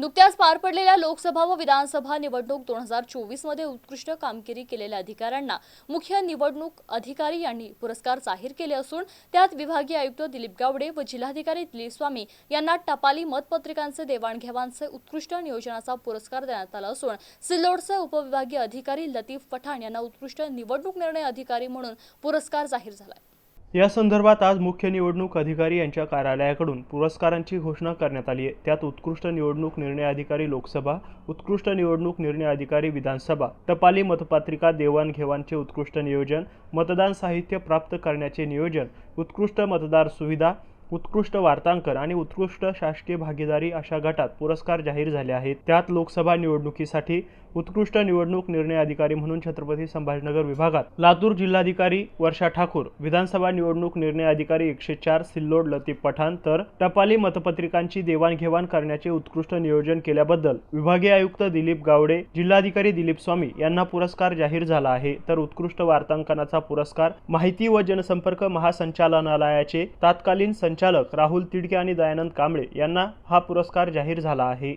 नुकत्याच पार पडलेल्या लोकसभा व विधानसभा निवडणूक दोन हजार चोवीसमध्ये उत्कृष्ट कामगिरी केलेल्या अधिकाऱ्यांना मुख्य निवडणूक अधिकारी यांनी पुरस्कार जाहीर केले असून त्यात विभागीय आयुक्त दिलीप गावडे व जिल्हाधिकारी दिलीप स्वामी यांना टपाली मतपत्रिकांचे देवाणघेवाणचे उत्कृष्ट नियोजनाचा पुरस्कार देण्यात आला असून सिल्लोडचे उपविभागीय अधिकारी लतीफ पठाण यांना उत्कृष्ट निवडणूक निर्णय अधिकारी म्हणून पुरस्कार जाहीर झाला या संदर्भात आज मुख्य निवडणूक अधिकारी यांच्या कार्यालयाकडून पुरस्कारांची घोषणा करण्यात आली आहे. त्यात उत्कृष्ट निवडणूक निर्णय अधिकारी लोकसभा उत्कृष्ट निवडणूक निर्णय अधिकारी विधानसभा टपाली मतपत्रिका देवाणघेवाणचे उत्कृष्ट नियोजन मतदान साहित्य प्राप्त करण्याचे नियोजन उत्कृष्ट मतदार सुविधा उत्कृष्ट वार्तांकन आणि उत्कृष्ट शासकीय भागीदारी अशा गटात पुरस्कार जाहीर झाले आहेत. त्यात लोकसभा निवडणुकीसाठी उत्कृष्ट निवडणूक निर्णय अधिकारी म्हणून छत्रपती संभाजीनगर विभागात लातूर जिल्हाधिकारी वर्षा ठाकूर विधानसभा निवडणूक निर्णय अधिकारी एकशे चार सिल्लोड लतीफ पठाण तर टपाली मतपत्रिकांची देवाणघेवाण करण्याचे उत्कृष्ट नियोजन केल्याबद्दल विभागीय आयुक्त दिलीप गावडे जिल्हाधिकारी दिलीप स्वामी यांना पुरस्कार जाहीर झाला आहे. तर उत्कृष्ट वार्तांकनाचा पुरस्कार माहिती व जनसंपर्क महासंचालनालयाचे तत्कालीन संचालक राहुल तिडके आणि दयानंद कांबळे यांना हा पुरस्कार जाहीर झाला आहे.